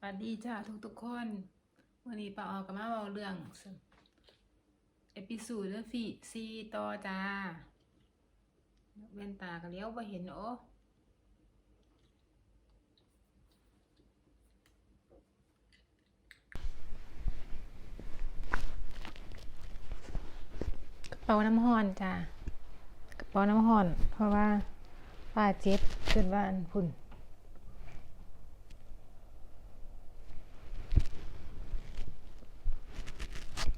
สวัสดีจ้าทุกทุกๆคนวันนี้ป้าออกกับมาเบาเรื่องเอพิสูดเรื่องฟีซีต่อจ้าเว้นตาก็เลี้ยวไปเห็นโอ้กระเป๋าน้ำห้อนจ้ากระเป๋าน้ำห้อน เพราะว่าป้าเจ็บขึ้นว่าอันพุ่น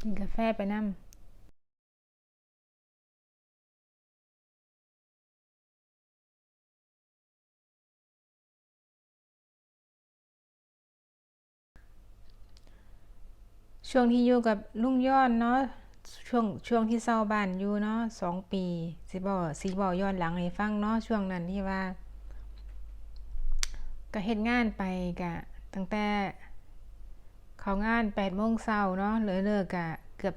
กินกาแฟไปนั่มช่วงที่อยู่กับลุงย้อนเนาะช่วงช่วงที่เศร้าบ้านอยู่เนาะสองปีสิบอสิบอย้อนหลังให้ฟังเนาะช่วงนั้นที่ว่าก็เฮ็ดงานไปกะตั้งแต่ เขางานแปดโมงเช้าเนาะเหลือเลิกกะเกือบ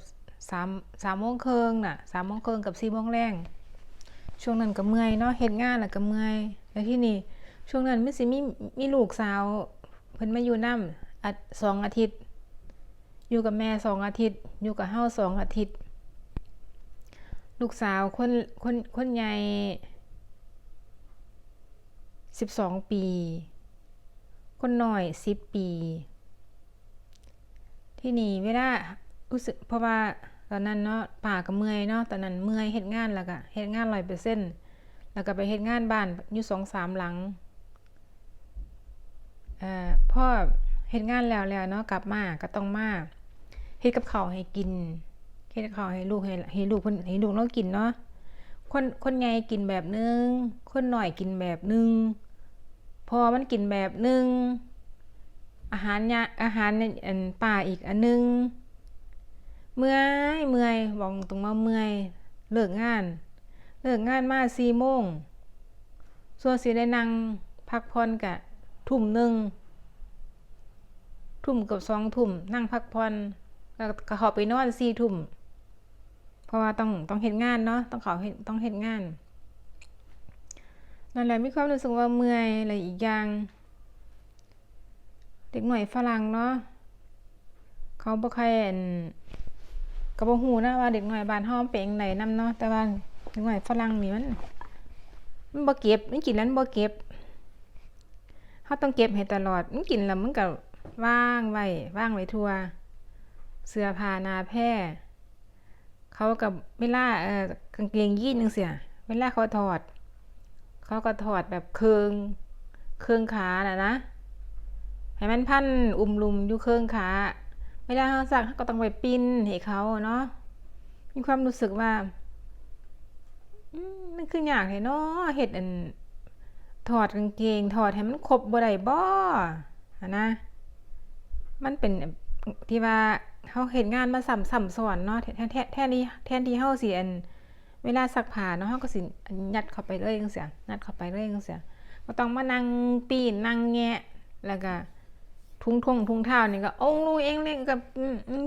สามสามโมงครึ่งน่ะสามโมงครึ่งกับสี่โมงแรงช่วงนั้นก็เมื่อยเนาะเฮ็ดงานแล้วก็เมื่อยแล้วที่นี่ช่วงนั้นมันสิมีมีลูกสาวเพิ่นมาอยู่นำอัดสองอาทิตย์ อยู่กับแม่สองอาทิตย์ อยู่กับเฮาสองอาทิตย์ ลูกสาวคนคนคนใหญ่สิบสองปี คนน้อยสิบปี ที่นี่เวลารู้สึกเพราะว่าตอนนั้นเนาะป่าก็เมื่อยเนาะตอนนั้นเมื่อยเฮ็ดงานแล้วก็เฮ็ดงานร้อยเปอร์เซ็นต์แล้วก็ไปเฮ็ดงานบ้านอยู่สองสามหลังเอ่อพ่อเฮ็ดงานแล้วแล้วเนาะกลับมาก็ต้องมาเฮ็ดกับข้าวให้กินเฮ็ดกับข้าวให้ลูกให้ให้ลูกเพิ่นให้ลูกเรากินเนาะคนคนใหญ่กินแบบนึง คนหน้อยกินแบบนึง พอมันกินแบบนึง อาหารยาอาหารอันป่าอีกอันนึง เมื่อยเมื่อยบอกตรงมาเมื่อยเลิกงาน เลิกงานมาสี่โมงส่วนสิได้นั่งพักผ่อนกะทุ่มหนึ่งทุ่มกับสองทุ่มนั่งพักผ่อนแล้วก็ข้าไปนอนสี่ทุ่มเพราะว่าต้องต้องเห็นงานเนาะต้องขาเฮ็ดต้องเห็นงานนั่นแหละมีความรู้สึกว่าเมื่อยอะไรอีกอย่าง เด็กหน่อยฝรั่งเนาะเขาบ่ค่อยอั่นก็บ่ฮู้นะว่าเด็กหน้อยบ้านเฮามันเป็นจังไดนำเนาะแต่ว่าเด็กหน้อยฝรั่งนี่มันมันบ่เก็บมันกินแล้วมันบ่เก็บเฮาต้องเก็บให้ตลอดมันกินแล้วมันก็ว่างไว้วางไว้ทั่ว เสื้อผ้านาแพร่เขากับเวลาเอ่อกางเกงยีนจังซี่เวลาเขาถอด เขาก็ถอดแบบเคืองเคืองขาน่ะนะ ให้มันพันอุ้มลุมอยู่เครื่องขาเวลาเขาสักเขาก็ต้องไปปิ้นให้เขาเนาะมีความรู้สึกว่ามันคืออยากให้เนาะเฮ็ดอันถอดกางเกงถอดให้มันครบบ่ได้บ่อนะ มันเป็นที่ว่าเขาเฮ็ดงานมาซ้ำซ้ำซ้อนเนาะแทนแทนทนที่แทนที่เฮาสิอันเวลาซักผ้าเนาะเฮาก็สิยัดเข้าไปเลยจังซี่ยัดเข้าไปเลยจังซี่บ่ต้องมานั่งปีนนั่งแงะแล้วก็ ทุงทงทุงเท้านี่ก็องลูเองเลยกับ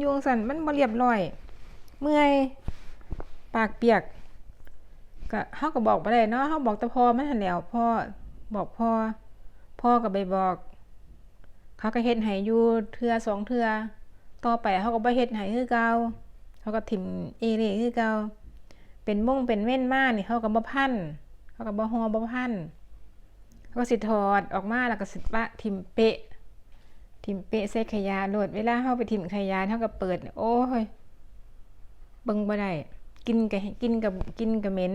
ยวงสันมันบ่เรียบร้อย เมื่อยปากเปียกก็เฮาก็บอกบ่ได้เนาะเฮาบอกแต่พ่อมันหั่นแล้วพ่อบอกพ่อพ่อก็ไปบอก เขาก็เฮ็ดให้อยู่เทื่อสองเทื่อต่อไปเขาก็บ่เฮ็ดให้คือเก่าเขาก็ถิ่มเอเร่คือเก่าเป็นม่งเป็นเว้นมานี่เขาก็บ่พันเขาก็บ่ฮอบ่พันเขาก็สิถอดออกมาแล้วก็สิปะถิ่มเปะ ทิมเปะใส่ขยะโหลดเวลาเฮาไปทิมขยะเฮาก็เปิด โอ้ยเบิ่งบ่ได้กินกับกินกับกินกับเหม็น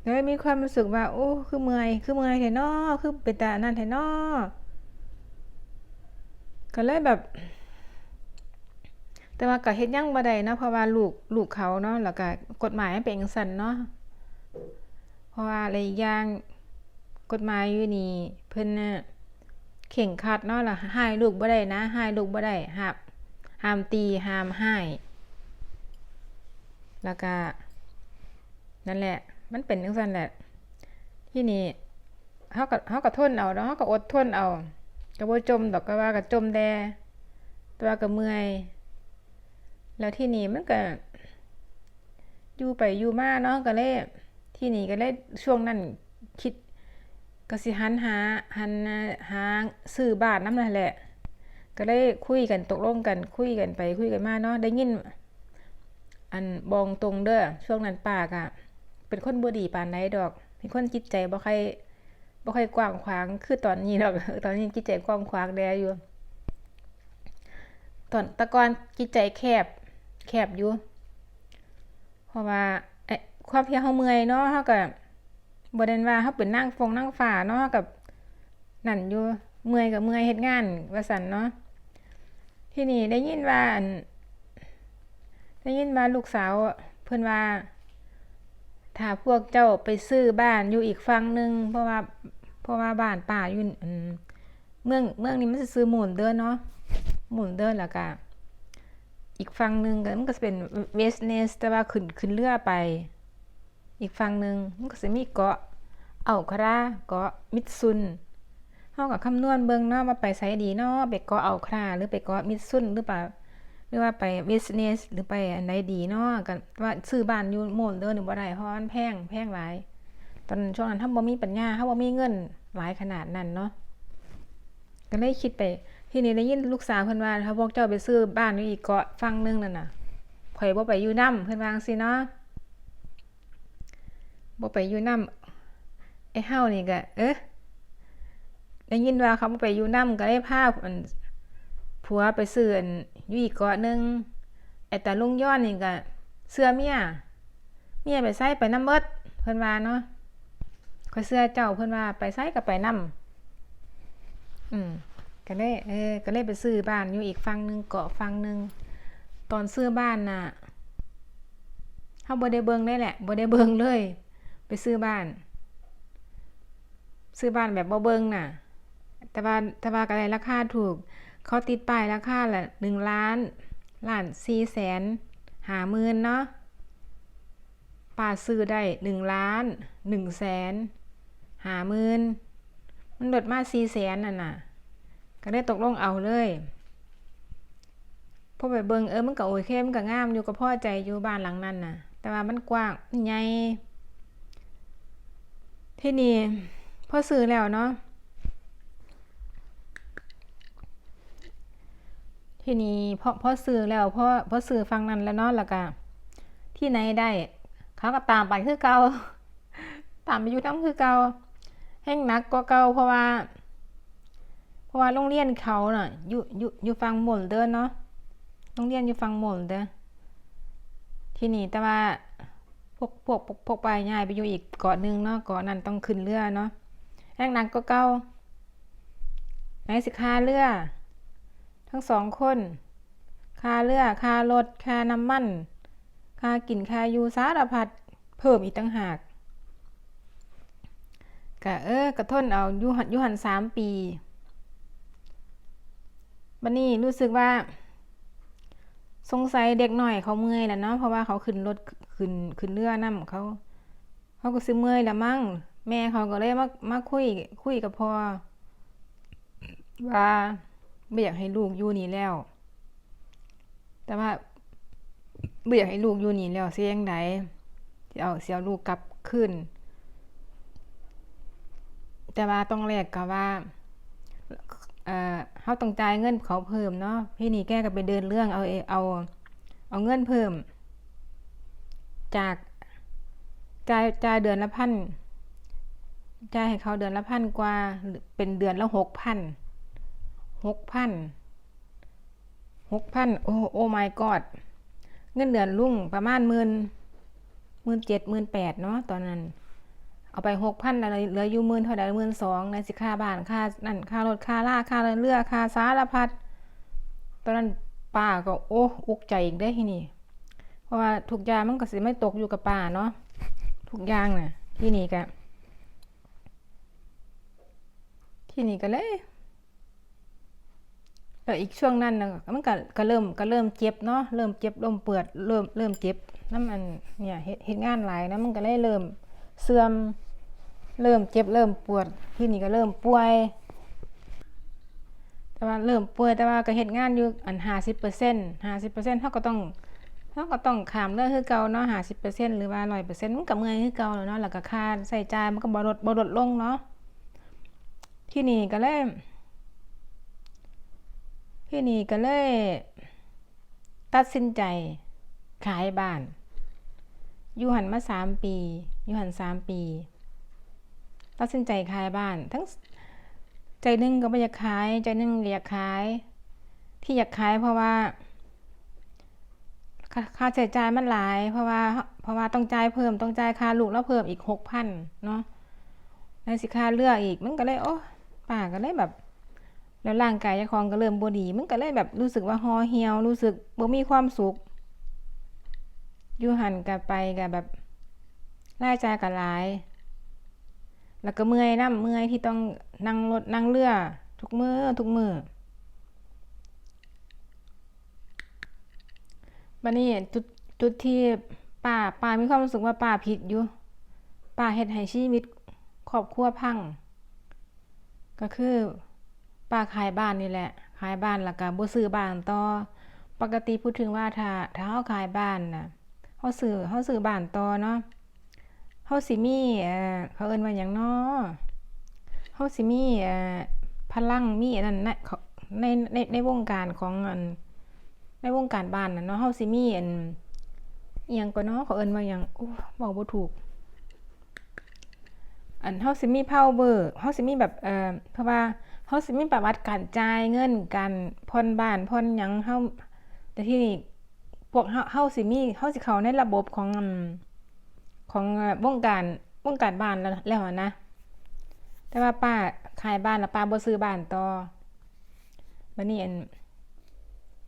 แล้วมีความรู้สึกว่า โอ้คือเมื่อยคือเมื่อยแท้นอคือเป็นตานั่นแท้นอก็เลยแบบ แต่ว่าก็เฮ็ดยังบ่ได้นะเพราะว่าลูกลูกเขาเนาะแล้วก็กฎหมายเป็นจังซั่นเนาะเพราะว่าอะไรอีกอย่างกฎหมายอยู่นี่เพิ่นน่ะ เข่งคัดเนาะล่ะห้ลูกบ่ได้นะห้ลูกบ่ได้ห้ามห้ามตีห้ามห้แล้วก็นั่นแหละ มันเป็นจังซั่นแหละ ที่นี่เฮาก็เฮาก็ทนเอาเนาะเฮาก็อดทนเอาก็บ่จมดอกก็ว่าก็จมแดต่ว่าก็เมื่อย แล้วที่นี่มันก็อยู่ไปอยู่มาเนาะก็เลยที่นี่ก็เลยช่วงนั้นคิด ก็สิหันหาหันหาซื้อบ้านนำนั่นแหละ ก็เลยคุยกันตกลงกันคุยกันไปคุยกันมาเนาะได้ยิน อันบองตรงเด้อช่วงนั้นปากอะเป็นคนบ่ดีปานใดดอก เป็นคนจิตใจบ่ค่อยบ่ค่อยกว้างขวางคือตอนนี้ดอกตอนนี้จิตใจกว้างขวางแดอยู่ตอนตะกอนจิตใจแคบ แคบอยู่ เพราะว่าไอความที่เฮาเมื่อยเนาะเฮาก็ บ่ได้ว่าเฮาเป็นนางฟงนางฟ้าเนาะกับนั่นอยู่เมื่อยกับเมื่อยเฮ็ดงานว่าซั่นเนาะที่นี่ได้ยินว่าอันได้ยินว่าลูกสาวเพิ่อนว่า ถ้าพวกเจ้าไปซื้อบ้านอยู่อีกฝั่งหนึง เพราะว่าเพราะว่าบ้านป้าอยู่นเมืองเมืองนี้มันสิซื้อหมุนเด้อเนาะหมุนเด้อแล้วก็อีกฝั่งหนึงก็มันก็สิเป็นเวสเนสแต่ว่าขึ้นขึ้นเรือไป อีกฝั่งหนึ่งมันก็สิมีเกาะ เอาคราเกาะมิตซุนเฮาก็คำนวณเบิ่งเนาะว่าไปไสดีเนาะไปเกาะเอาคราหรือไปเกาะมิตซุนหรือเปล่าหรือว่าไปเวสเนสหรือไปอันใดดีเนาะกันว่าซื้อบ้านอยู่โมนเด้อหรือบ่ได้เพราะมันแพงแพงหลาย ตอนช่วงนั้นถ้าบ่มีปัญญาถ้าบ่มีเงินหลายขนาดนั้นเนาะก็เลยคิดไปที่นี้ได้ยินลูกสาวเพิ่นว่าถ้าพวกเจ้าไปซื้อบ้านอยู่อีกเกาะฝั่งนึงนั่นน่ะข่อยบ่ไปอยู่นํเพิ่นว่าจังซี่เนาะ บ่ไปอยู่นํไอ้เฮานี่ก็เอ๊ะได้ยินว่าเขาบ่ไปอยู่นํก็เลยพาอันผัวไปซื้ออันอยู่อีกเกาะหนึงไอ้ตาลุงย้อนนี่ก็เสื้อเมียเมียไปไสไปนำเบิดเพิ่นว่าเนาะข้อยเสื้อเจ้าเพิ่นว่าไปไสก็ไปนำอืมก็เลยเออก็เลยไปซื้อบ้านอยู่อีกฝั่งหนึงเกาะฝั่งหนึงตอนซื้อบ้านน่ะเฮาบ่ได้เบิ่งเลยแหละบ่ได้เบิ่งเลย ไปซื้อบ้าน ซื้อบ้านแบบบ่เบิงน่ะ แต่ว่าแต่ว่าก็ได้ราคาถูก เขาติดป้ายราคาละหนึ่งล้านล้านสี่แสนหาหมื่นเนาะป้าซื้อได้หนึ่งล้านหนึ่งแสนหาหมื่นมันลดมาสี่แสนน่ะน่ะ ก็ได้ตกลงเอาเลยพอไปเบิงเออมันก็โอเคมันก็งามอยู่กับพ่อใจอยู่บ้านหลังนั้นน่ะ แต่ว่ามันกว้างใหญ่ ที่นี่พอซื้อแล้วเนาะทีนี้พอพอซื้อแล้วพอพอซื้อฟังนั้นแล้วเนาะแล้วก็ที่ไหนได้ เขาก็ตามไปคือเก่าตามไปอยู่น้ำคือเก่าแห้งหนักกว่าเก่าเพราะว่า เพราะว่าโรงเรียนเขาเน่ะอยู่อยู่อยู่ฟังหม่นเด้อเนาะโรงเรียนอยู่ฟังหม่นเด้อที่นี่แต่ว่า พวกพวกพวกพวกไปย้ายไปอยู่อีกเกาะนึงเนาะเกาะนั้นต้องขึ้นเรือเนาะแห้งนักกว่าเก่าไหนสิค่าเรือ ทั้งสองคนค่าเรือค่ารถค่าน้ำมันค่ากินค่าอยู่สารพัดเพิ่มอีกตั้งหากกะเออกระทนเอายูหันยูหันสามปีบันนี้รู้สึกว่า สงสัยเด็กหน่อยเขาเมื่อยแล้วเนาะเพราะว่าเขาขึ้นรถ ขึ้นขึ้นเรือนํเขาเขาก็ซื้อเมื่อยแล้วมั้งแม่เขาก็เลยมามาคุยคุยกับพ่อว่าไม่อยากให้ลูกอยู่นี่แล้ว แต่ว่าไม่อยากให้ลูกอยู่นี่แล้วเสียงไดสิเอาสิเอาลูกกลับคืนแต่ว่าต้องแลกกับว่าเออเฮาต้องจ่ายเงินเขาเพิ่มเนาะพี่นี่แกก็ไปเดินเรื่องเอาเอเอาเอาเงินเพิ่ม จากจ่ายจ่ายเดือนละพันจ่ายให้เขาเดือนละพันกว่าเป็นเดือนละหกพันหกพันหกพันโอ้โอ้ my god เงินเดือนลุงประมาณหมื่นหมื่นเจ็ดหมื่นแปดเนาะตอนนั้น เอาไปหกพันอะไรเหลืออยู่หมื่นเท่าใดหมื่นสองในสิค่าบ้านค่านั่นค่ารถค่าล่าค่าเรือค่าสารพัดตอนนั้นป้าก็โอ้อุกใจอีกได้ที่นี่ เพราะว่าทุกอย่างมันก็สิไม่ตกอยู่กับป้าเนาะทุกอย่างน่ะ ที่นี่ก็ที่นี่ก็เลยแล้วอีกช่วงนั้นนะมันก็ก็เริ่มก็เริ่มเจ็บเนาะเริ่มเจ็บเริ่มเปื่อยเริ่มเริ่มเจ็บน้ำมันเนี่ยเฮ็ดเฮ็ดงานหลายนะมันก็เลยเริ่มเสื่อมเริ่มเจ็บเริ่มปวดที่นี่ก็เริ่มป่วย แต่ว่าเริ่มป่วยแต่ว่าก็เฮ็ดงานอยู่อันห้าสิบเปอร์เซ็นต์ห้าสิบเปอร์เซ็นต์เขาก็ต้อง เขาก็ต้องขามเรื่องคือเก่าเนาะหาสิบเปอร์เซ็นต์หรือว่าร้อยเปอร์เซ็นต์มันก็เมื่อยคือเก่าแล้วเนาะแล้วก็ค่าใส่จ่ายมันก็บ่ลดบ่ลดลงเนาะที่นี่ก็เลยที่นี่ก็เลย ตัดสินใจขายบ้านอยู่หันมาสามปีอยู่หันสามปี ตัดสินใจขายบ้าน ทั้งใจหนึงก็ไม่อยากขาย ใจหนึงอยากขาย ที่อยากขายเพราะว่า ค่าใช้จ่ายมันหลาย เพราะว่าเพราะว่าต้องจ่ายเพิ่มต้องจ่ายค่าลูกแล้วเพิ่มอีกหกพันเนาะแล้วสิค่าเรืออีกมันก็เลยโอ้ป้าก็เลยแบบ แล้วร่างกายเจ้าของก็เริ่มบ่ดี มันก็เลยแบบรู้สึกว่าห่อเหี่ยวรู้สึกบ่มีความสุขอยู่หันกับไปกับแบบรายจ่ายก็หลาย แล้วก็เมื่อยนำเมื่อยที่ต้องนั่งรถนั่งเรือ ทุกมือทุกมือ บัดนี้จุดจุดที่ป้าป้ามีความรู้สึกว่าป้าผิดอยู่ป้าเฮ็ดให้ชีวิตครอบครัวพัง ก็คือป้าขายบ้านนี่แหละ ขายบ้านแล้วก็บ่ซื้อบ้านต่อปกติพูดถึงว่าถ้าถ้าเราขายบ้านน่ะเราซื้อเราซื้อบ้านต่อเนาะเราสิมีเอ่อเขาเอิ้นว่าหยังน้อเราสิมีเอ่อพลังมีอันนั้นในในในวงการของอัน ในวงการบ้านน่ะเนาะเราสิมีอันอิหยังก็เนาะเขาเอิ้นว่าหยังโอ้เว้าบ่ถูก อันเราสิมี power เราสิมีแบบเอ่อเพราะว่าเราสิมีประวัติการจ่ายเงินการผ่อนบ้านผ่อนหยังเราแต่ที่นี่พวกเราเราสิมีเราสิเข้าในระบบของของวงการวงการบ้านแล้วนะ แต่ว่าป้าขายบ้านแล้วป้าบ่ซื้อบ้านต่อบัดนี้อัน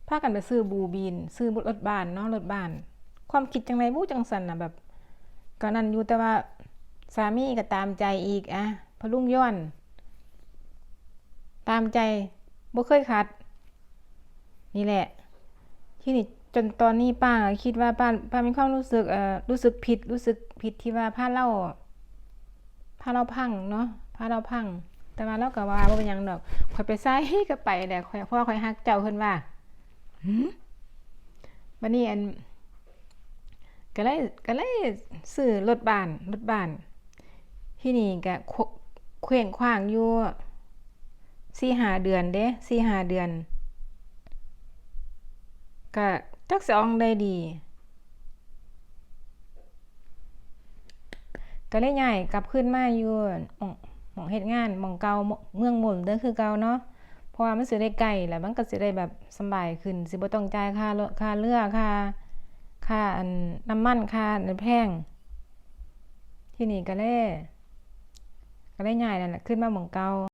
พากันไปซื้อบูบิน ซื้อรถบ้านเนาะรถบ้าน ความคิดจังไดบ่จังซั่นน่ะแบบก็นั่นอยู่แต่ว่าสามีก็ตามใจอีกอะพลุงย้อน ตามใจบ่เคยขัด นี่แหละ ที่นี่จนตอนนี้ป้าคิดว่าป้าป้ามีความรู้สึกเอ่อรู้สึกผิดรู้สึกผิดที่ว่าพาเราพาเราพังเนาะพาเราพัง แต่ว่าเราก็ว่าบ่เป็นยังดอกข่อยไปไสก็ไปแหละข่อยเพราะว่าข่อยฮักเจ้าเพิ่นว่า บัดนี้อันก็เลยก็เลยซื้อรถบ้านรถบ้าน ที่นี่ก็เคว้งคว้างอยู่สี่ห้าเดือนเด้สี่ห้าเดือนก็จักสองใดดี ก็เลยย้ายกลับคืนมาอยู่หมองหม้องเฮ็ดงานหมองเกาเมืองหมุนเด้อคือเกาเนาะ ราะว่ามันสิได้ไกลแล้วมันก็สิได้แบบสบายขึ้น สิบ่ต้องจ่ายค่ารถค่าเรือค่าค่าอันน้ำมันค่าอันแพง ที่นี่ก็เลยก็เลยง่ายนั่นแหละขึ้นมาหมืองเก่า